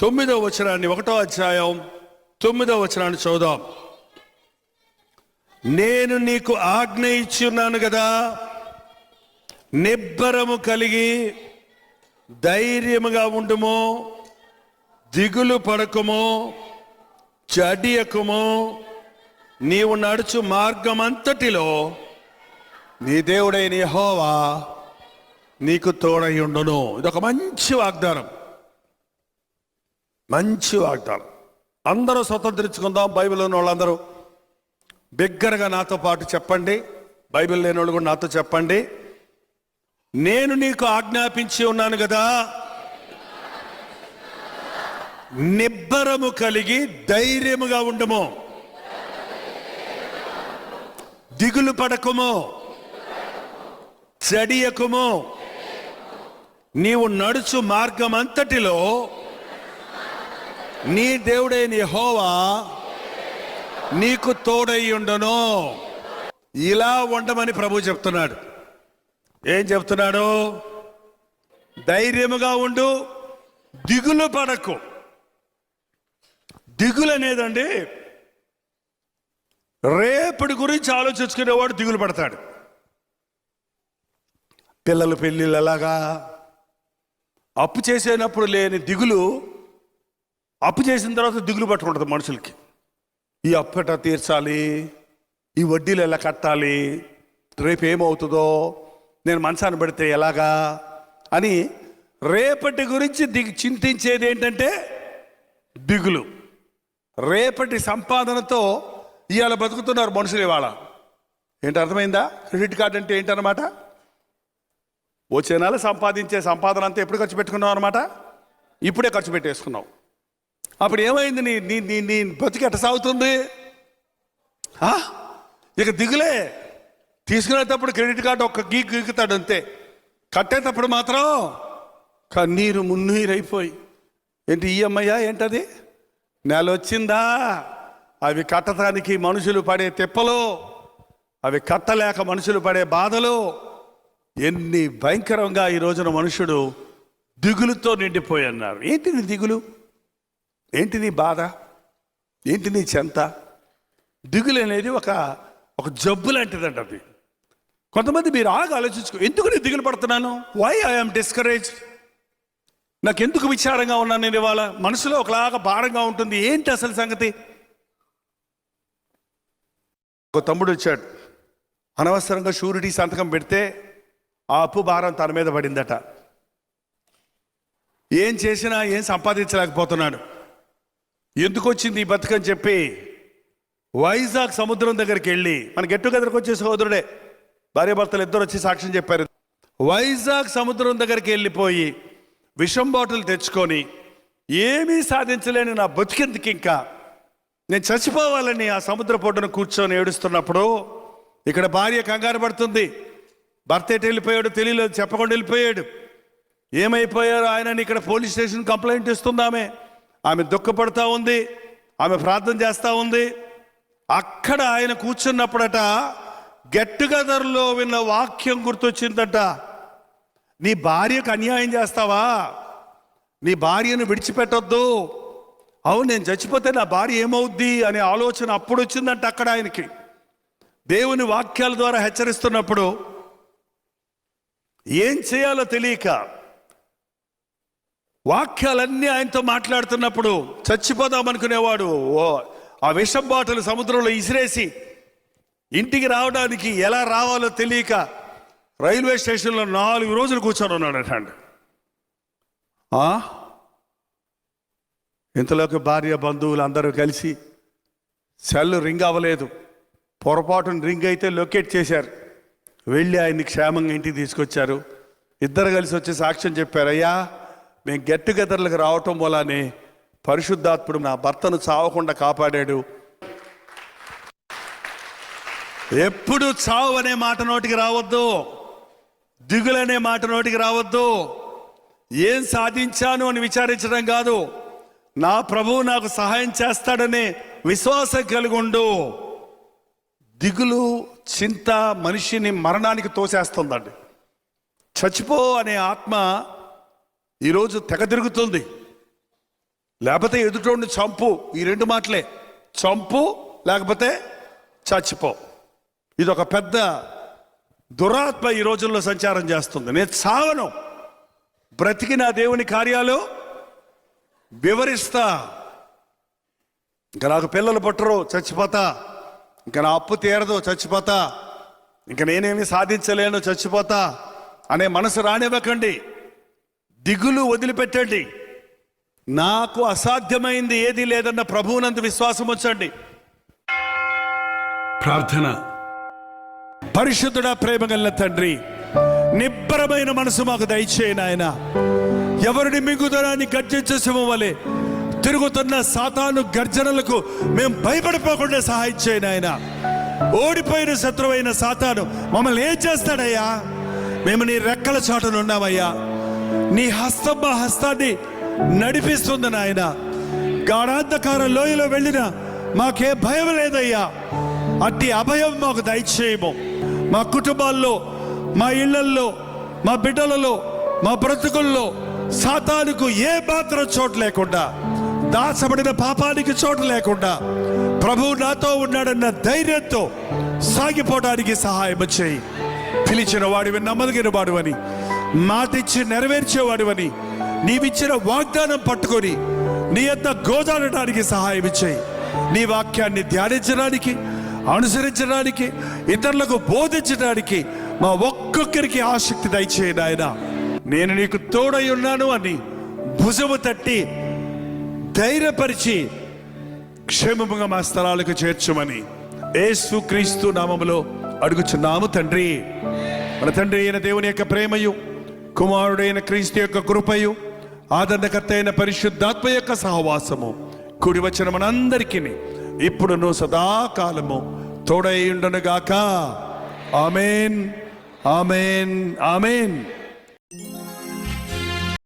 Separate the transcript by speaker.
Speaker 1: తొమ్మిదో వచనాన్ని ఒకటో అధ్యాయం తొమ్మిదో వచనాన్ని చూద్దాం నేను నీకు ఆజ్ఞ ఇచ్చి ఉన్నాను కదా నిబ్బరము కలిగి ధైర్యముగా ఉండుము దిగులు పడకము చడియకుము నీవు నడుచు మార్గమంతటిలో నీ దేవుడైన హోవా నీకు తోడయుండును ఇది ఒక మంచి వాగ్దానం. మంచి వాగ్దానం. అందరూ స్వతంత్రించుకుందాం బైబిల్ ఉన్న వాళ్ళందరూ. బిగ్గరగా నాతో పాటు చెప్పండి. బైబిల్ లేని వాళ్ళు కూడా నాతో చెప్పండి. నేను నీకు ఆజ్ఞాపించి ఉన్నాను కదా. నిబ్బరము కలిగి ధైర్యముగా ఉండము. దిగులు పడకము. చడియకుము. నీవు నడుచు మార్గం అంతటిలో నీ దేవుడైన హోవా నీకు తోడై ఉండను. ఇలా ఉండమని ప్రభు చెప్తున్నాడు. ఏం చెప్తున్నాడు? ధైర్యముగా ఉండు దిగులు పడకు. దిగులు అనేదండి రేపటి గురించి ఆలోచించుకునేవాడు దిగులు పడతాడు. పిల్లలు పెళ్ళిళ్ళు ఎలాగా అప్పు చేసేటప్పుడు లేని దిగులు అప్పు చేసిన తర్వాత దిగులు పట్టుకుంటుంది మనుషులకి. ఈ అప్పు ఎట్లా తీర్చాలి? ఈ వడ్డీలు ఎలా కట్టాలి? రేపు ఏమవుతుందో? నేను మనసాన్ని పెడితే ఎలాగా? అని రేపటి గురించి దిగు చింతించేది ఏంటంటే దిగులు. రేపటి సంపాదనతో ఇవాళ బతుకుతున్నారు మనుషులు ఇవాళ. ఏంటి అర్థమైందా? క్రెడిట్ కార్డ్ అంటే ఏంటన్నమాట? వచ్చే నెల సంపాదించే సంపాదన అంతా ఎప్పుడు ఖర్చు పెట్టుకున్నావు అనమాట ఇప్పుడే ఖర్చు పెట్టేసుకున్నావు. అప్పుడు ఏమైంది? నీ నీ నీ నీ బతికి ఎట్ట సాగుతుంది? ఆ? ఇక దిగులే. తీసుకునేటప్పుడు క్రెడిట్ కార్డు ఒక్క గీ గీకుతాడు అంతే. కట్టేటప్పుడు మాత్రం కన్నీరు మున్నీరు అయిపోయి ఏంటి ఈఎంఐయా ఏంటది? నెల వచ్చిందా అవి కట్టడానికి మనుషులు పడే తిప్పలు అవి కట్టలేక మనుషులు పడే బాధలు ఎన్ని భయంకరంగా ఈ రోజున మనుషుడు దిగులుతో నిండిపోయి అన్నారు ఏంటి నీ దిగులు? ఏంటి నీ బాధ? ఏంటి నీ చెంత? దిగులు అనేది ఒక ఒక జబ్బు లాంటిదంట అది. కొంతమంది మీరు ఆగా ఆలోచించుకో ఎందుకు నేను దిగులు పడుతున్నాను? వై ఐఎమ్ డిస్కరేజ్ నాకు ఎందుకు విచారంగా ఉన్నాను నేను ఇవాళ? మనసులో ఒకలాగా భారంగా ఉంటుంది. ఏంటి అసలు సంగతి? ఒక తమ్ముడు వచ్చాడు. అనవసరంగా షూరిటీ సంతకం పెడితే ఆ అప్పు భారం తన మీద పడిందట. ఏం చేసినా ఏం సంపాదించలేకపోతున్నాడు. ఎందుకు వచ్చింది ఈ బతుకని చెప్పి వైజాగ్ సముద్రం దగ్గరికి వెళ్ళి మన గెట్ టుగెదర్కి వచ్చే సహోదరుడే భార్యాభర్తలు ఇద్దరు వచ్చి సాక్ష్యం చెప్పారు. వైజాగ్ సముద్రం దగ్గరికి వెళ్ళిపోయి విషం బాటిల్ తెచ్చుకొని ఏమీ సాధించలేని నా బతికెందుకు ఇంకా? నేను చచ్చిపోవాలని ఆ సముద్ర పొడ్డును కూర్చొని ఏడుస్తున్నప్పుడు ఇక్కడ భార్య కంగారు పడుతుంది. భర్త ఎటు వెళ్ళిపోయాడు తెలియలేదు చెప్పకుండా వెళ్ళిపోయాడు. ఏమైపోయారు ఆయనని ఇక్కడ పోలీస్ స్టేషన్ కంప్లైంట్ ఇస్తుంది ఆమె ఆమె దుఃఖపడతా ఉంది ఆమె ప్రార్థన చేస్తూ ఉంది. అక్కడ ఆయన కూర్చున్నప్పుడట గెట్టుగదర్లో విన్న వాక్యం గుర్తొచ్చిందట. నీ భార్యకు అన్యాయం చేస్తావా? నీ భార్యను విడిచిపెట్టొద్దు. అవును నేను చచ్చిపోతే నా భార్య ఏమవుద్ది అనే ఆలోచన అప్పుడు వచ్చిందంట అక్కడ ఆయనకి. దేవుని వాక్యాల ద్వారా హెచ్చరిస్తున్నప్పుడు ఏం చేయాలో తెలియక వాక్యాలన్నీ ఆయనతో మాట్లాడుతున్నప్పుడు చచ్చిపోదాం అనుకునేవాడు. ఓ ఆ విషం బాటలు సముద్రంలో ఇసిరేసి ఇంటికి రావడానికి ఎలా రావాలో తెలియక రైల్వే స్టేషన్లో నాలుగు రోజులు కూర్చొని ఉన్నాడట అండి. ఆ? ఇంతలోకి భార్య బంధువులు అందరూ కలిసి సెల్ రింగ్ అవ్వలేదు. పొరపాటున రింగ్ అయితే లొకేట్ చేశారు. వెళ్ళి ఆయన్ని క్షేమంగా ఇంటికి తీసుకొచ్చారు. ఇద్దరు కలిసి వచ్చి సాక్ష్యం చెప్పారు అయ్యా మేము గెట్ టుగెదర్లకు రావటం వల్లనే పరిశుద్ధాత్ముడు నా భర్తను చావకుండా కాపాడాడు. ఎప్పుడు చావు అనే మాట నోటికి రావద్దు. దిగులనే మాట నోటికి రావద్దు. ఏం సాధించాను అని విచారించడం కాదు. నా ప్రభువు నాకు సహాయం చేస్తాడనే విశ్వాసం కలిగి ఉండు. దిగులు చింత మనిషిని మరణానికి తోసేస్తుందండి. చచ్చిపో అనే ఆత్మ ఈరోజు తెగ తిరుగుతుంది. లేకపోతే ఎదుటోడిని చంపు ఈ రెండు మాటలే. చంపు లేకపోతే చచ్చిపో. ఇది ఒక పెద్ద దురాత్మ ఈ రోజుల్లో సంచారం చేస్తుంది. నేను చావను. బ్రతికి నా దేవుని కార్యాలు వివరిస్తా. ఇంకా నాకు పిల్లలు పుట్టరు చచ్చిపోతా. ఇంకా నా అప్పు తీరదు చచ్చిపోతా. ఇంకా నేనేమి సాధించలేను చచ్చిపోతా అనే మనసు రానివ్వకండి. దిగులు వదిలిపెట్టండి. నాకు అసాధ్యమైంది ఏది లేదన్న ప్రభువునందు విశ్వాసం ఉంచండి. ప్రార్థన. పరిశుద్ధుడా ప్రేమ గల తండ్రి నిబ్బరమైన మనసు మాకు దయచేయను ఆయన ఎవరిని మింగుదరాన్ని గర్జించే వలె తిరుగుతున్న సాతాను గర్జనలకు మేము భయపడిపోకుండా సహాయం చేయను ఆయన ఓడిపోయిన శత్రువైన సాతాను మమ్మల్ని ఏం చేస్తాడయ్యా? మేము నీ రెక్కల చాటున ఉన్నామయ్యా. నీ హస్తం మా హస్తాన్ని నడిపిస్తుంది నాయన. గాఢాంధకార లోయలో వెళ్ళిన మాకే భయం లేదయ్యా. అట్టి అభయం మాకు దయచేయము. మా కుటుంబాల్లో మా ఇళ్ళల్లో మా బిడ్డలలో మా బ్రతుకుల్లో సాతానుకు ఏ మాత్రం చోటు లేకుండా దాచబడిన పాపానికి చోటు లేకుండా ప్రభువు నాతో ఉన్నాడన్న ధైర్యంతో సాగిపోవడానికి సహాయం చేయి. పిలిచిన వాడివి నమ్మదగిన వాడివని మాటిచ్చి నెరవేర్చేవాడివని నీవిచ్చిన వాగ్దానం పట్టుకొని నీ యొక్క గోదాడటానికి సహాయం చేయి. నీ వాక్యాన్ని ధ్యానించడానికి అనుసరించడానికి ఇతరులకు బోధించడానికి మా ఒక్కొక్కరికి ఆసక్తి దయచేయను ఆయన నేను నీకు తోడై ఉన్నాను అని భుజము తట్టి ధైర్యపరిచి క్షేమముగా మా స్థలాలకు చేర్చమని ఏసుక్రీస్తు నామములో అడుగుచున్నాము తండ్రి. మన తండ్రి అయిన దేవుని యొక్క ప్రేమయు కుమారుడైన క్రీస్తు యొక్క కృపయు ఆదరణకర్త అయిన పరిశుద్ధాత్మ యొక్క సహవాసము కుడి వచ్చిన మనందరికీ ఇప్పుడును సదాకాలము తోడై ఉండునుగాక. Amen amen amen.